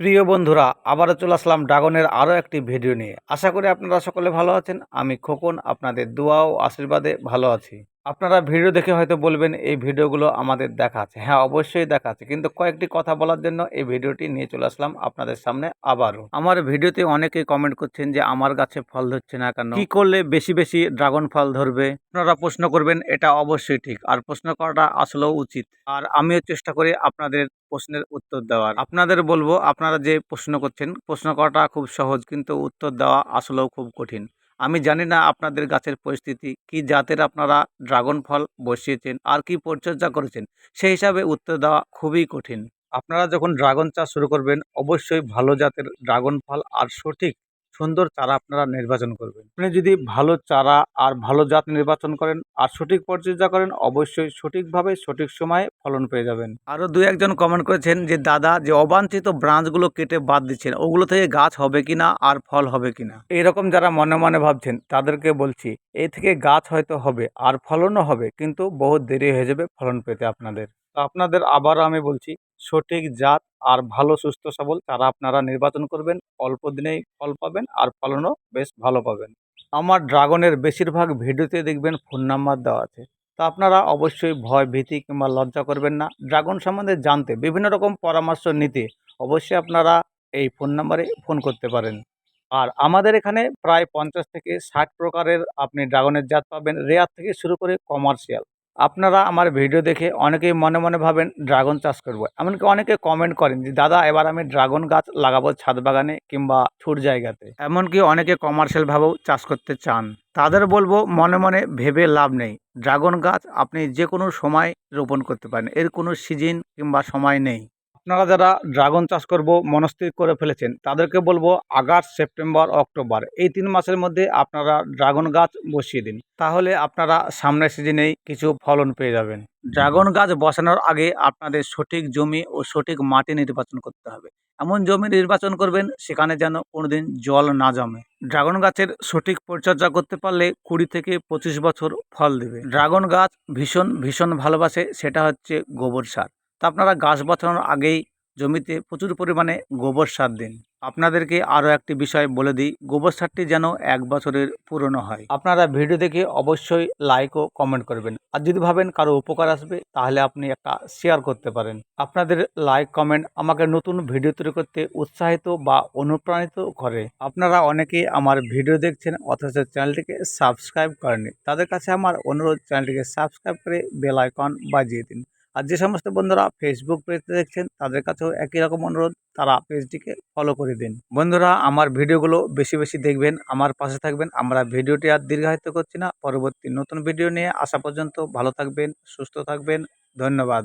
প্রিয় বন্ধুরা, আবারও চলে আসলাম ড্রাগনের আরও একটি ভিডিও নিয়ে। আশা করি আপনারা সকলে ভালো আছেন। আমি খোকন, আপনাদের দোয়া ও আশীর্বাদে ভালো আছি। আপনারা ভিডিও দেখে হয়তো বলবেন, এই ভিডিওগুলো আমাদের দেখা আছে। হ্যাঁ অবশ্যই দেখা আছে। কিন্তু কয়েকটি কথা বলার জন্য এই ভিডিওটি নিয়ে চলে আসলাম আপনাদের সামনে আবারও। আমার ভিডিওতে অনেকেই কমেন্ট করছেন যে, আমার গাছে ফল ধরছে না কেন? কি করলে বেশি বেশি ড্রাগন ফল ধরবে? আপনারা প্রশ্ন করবেন, এটা অবশ্যই ঠিক। আর প্রশ্ন করাটা আসলেও উচিত। আর আমিও চেষ্টা করি আপনাদের প্রশ্নের উত্তর দেওয়ার। আপনাদের বলব, আপনারা যে প্রশ্ন করছেন, প্রশ্ন করাটা খুব সহজ, কিন্তু উত্তর দেওয়া আসলেও খুব কঠিন। আমি জানি না আপনাদের গাছের পরিস্থিতি, কি জাতের আপনারা ড্রাগন ফল বসিয়েছেন, আর কি পরিচর্যা করেছেন, সেই হিসাবে উত্তর দেওয়া খুবই কঠিন। আপনারা যখন ড্রাগন চাষ শুরু করবেন, অবশ্যই ভালো জাতের ড্রাগন ফল আর সঠিক সুন্দর চারা আপনারা নির্বাচন করবেন। আপনি যদি ভালো চারা আর ভালো জাত নির্বাচন করেন আর সঠিক পরিচর্যা করেন অবশ্যই সঠিকভাবে সঠিক সময়ে ফলন পেয়ে যাবেন। আরও দু একজন কমেন্ট করেছেন যে দাদা যে অবাঞ্ছিত ব্রাঞ্চগুলো কেটে বাদ দিচ্ছেন ওগুলো থেকে গাছ হবে কিনা আর ফল হবে কিনা? এরকম যারা মনে মনে ভাবছেন তাদেরকে বলছি এই থেকে গাছ হয়তো হবে আর ফলনও হবে কিন্তু বহুত দেরি হয়ে যাবে ফলন পেতে আপনাদের। তো আপনাদের আবার আমি বলছি, সঠিক জাত আর ভালো, সুস্থ, সবল তারা আপনারা নির্বাচন করবেন, অল্প দিনেই ফল পাবেন আর ফলনও বেশ ভালো পাবেন। আমার ড্রাগনের বেশিরভাগ ভিডিওতে দেখবেন ফোন নাম্বার দেওয়া আছে। তা আপনারা অবশ্যই ভয়, ভীতি কিংবা লজ্জা করবেন না। ড্রাগন সম্বন্ধে জানতে বিভিন্ন রকম পরামর্শ নিতে অবশ্যই আপনারা এই ফোন নাম্বারে ফোন করতে পারেন। আর আমাদের এখানে প্রায় পঞ্চাশ থেকে ষাট প্রকারের আপনি ড্রাগনের জাত পাবেন। রেয়ার থেকে শুরু করে কমার্শিয়াল। আপনারা আমার ভিডিও দেখে অনেকেই মনে মনে ভাবেন ড্রাগন চাষ করব। এমনকি অনেকে কমেন্ট করেন যে, দাদা, এবার আমি ড্রাগন গাছ লাগাবো ছাদ বাগানে কিংবা ছোট জায়গাতে। এমনকি অনেকে কমার্শিয়ালভাবেও চাষ করতে চান। তাদের বলব, মনে মনে ভেবে লাভ নেই। ড্রাগন গাছ আপনি যে কোনো সময় রোপণ করতে পারেন। এর কোনো সিজন কিংবা সময় নেই। আপনারা যারা ড্রাগন চাষ করব, মনস্থির করে ফেলেছেন, তাদেরকে বলব আগস্ট, সেপ্টেম্বর, অক্টোবর, এই তিন মাসের মধ্যে আপনারা ড্রাগন গাছ বসিয়ে দিন। তাহলে আপনারা সামনের সিজনেই কিছু ফলন পেয়ে যাবেন। ড্রাগন গাছ বসানোর আগে আপনাদের সঠিক জমি ও সঠিক মাটি নির্বাচন করতে হবে। এমন জমি নির্বাচন করবেন, সেখানে যেন কোনোদিন জল না জমে। ড্রাগন গাছের সঠিক পরিচর্যা করতে পারলে কুড়ি থেকে পঁচিশ বছর ফল দেবে। ড্রাগন গাছ ভীষণ ভীষণ ভালোবাসে, সেটা হচ্ছে গোবর সার। তা আপনারা গাছ বসানোর আগেই জমিতে প্রচুর পরিমাণে গোবর সার দিন। আপনাদেরকে আরও একটি বিষয় বলে দিই, গোবর সারটি যেন এক বছরের পুরনো হয়। আপনারা ভিডিও দেখে অবশ্যই লাইক ও কমেন্ট করবেন। আর যদি ভাবেন কারও উপকার আসবে, তাহলে আপনি একটা শেয়ার করতে পারেন। আপনাদের লাইক কমেন্ট আমাকে নতুন ভিডিও তৈরি করতে উৎসাহিত বা অনুপ্রাণিত করে। আপনারা অনেকেই আমার ভিডিও দেখছেন, অথচ চ্যানেলটিকে সাবস্ক্রাইব করেনি তাদের কাছে আমার অনুরোধ, চ্যানেলটিকে সাবস্ক্রাইব করে বেল আইকন বাজিয়ে দিন। আর যে সমস্ত বন্ধুরা ফেসবুক পেজতে দেখছেন, তাদের কাছেও একই রকম অনুরোধ, তারা পেজটিকে ফলো করে দিন। বন্ধুরা, আমার ভিডিওগুলো বেশি বেশি দেখবেন, আমার পাশে থাকবেন। আমরা ভিডিওটি আর দীর্ঘায়িত করছি না। পরবর্তী নতুন ভিডিও নিয়ে আসা পর্যন্ত ভালো থাকবেন, সুস্থ থাকবেন। ধন্যবাদ।